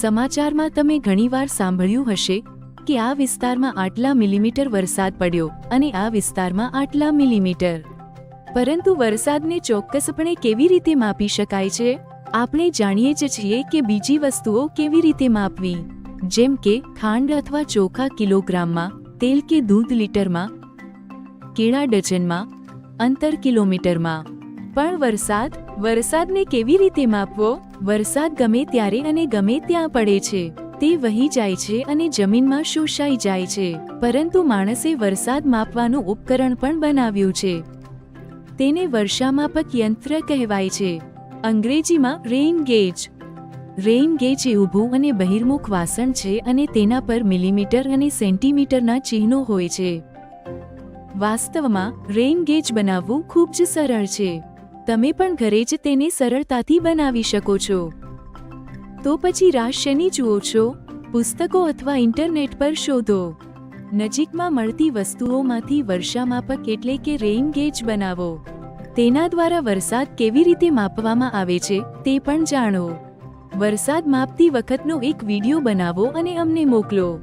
સમાચારમાં તમે ઘણીવાર સાંભળ્યું હશે કે આ વિસ્તારમાં આટલા મિલીમીટર વરસાદ પડ્યો અને આ વિસ્તારમાં આટલા મિલીમીટર. પરંતુ વરસાદને ચોક્કસપણે કેવી રીતે માપી શકાય છે? આપણે જાણીએ જ છીએ કે બીજી વસ્તુઓ કેવી રીતે માપવી? જેમ કે ખાંડ અથવા ચોખા કિલોગ્રામમાં તેલ કે દૂધ લીટરમાં, કેળા ડઝનમાં, અંતર કિલોમીટરમાં. પણ વરસાદ, વરસાદને કેવી રીતે માપવો? વરસાદ ગમે ત્યારે અને ગમે ત્યાં પડે છે. તે વહી જાય છે અને જમીનમાં શોષાઈ જાય છે. પરંતુ માણસે વરસાદ માપવાનું ઉપકરણ પણ બનાવ્યું છે. તેને વર્ષામાપક યંત્ર કહેવાય છે. અંગ્રેજીમાં રેઇન ગેજ રેઇન ગેજ એ ઊભું અને બહિર્મુખ વાસણ છે અને તેના પર મિલીમીટર અને સેન્ટીમીટરના ચિહ્નો હોય છે. વાસ્તવમાં રેઇન ગેજ બનાવવું ખૂબ જ સરળ છે. તમે પણ ઘરે જ તેને સરળતાથી બનાવી શકો છો. તો પછી શેની જુઓ છો, પુસ્તકો અથવા ઇન્ટરનેટ પર શોધો. નજીકમાં મળતી વસ્તુઓમાંથી વર્ષામાપક એટલે કે રેઇન ગેજ બનાવો. તેના દ્વારા વરસાદ કેવી રીતે માપવામાં આવે છે, તે પણ જાણો. વરસાદ માપતી વખતનો એક વીડિયો બનાવો અને અમને મોકલો.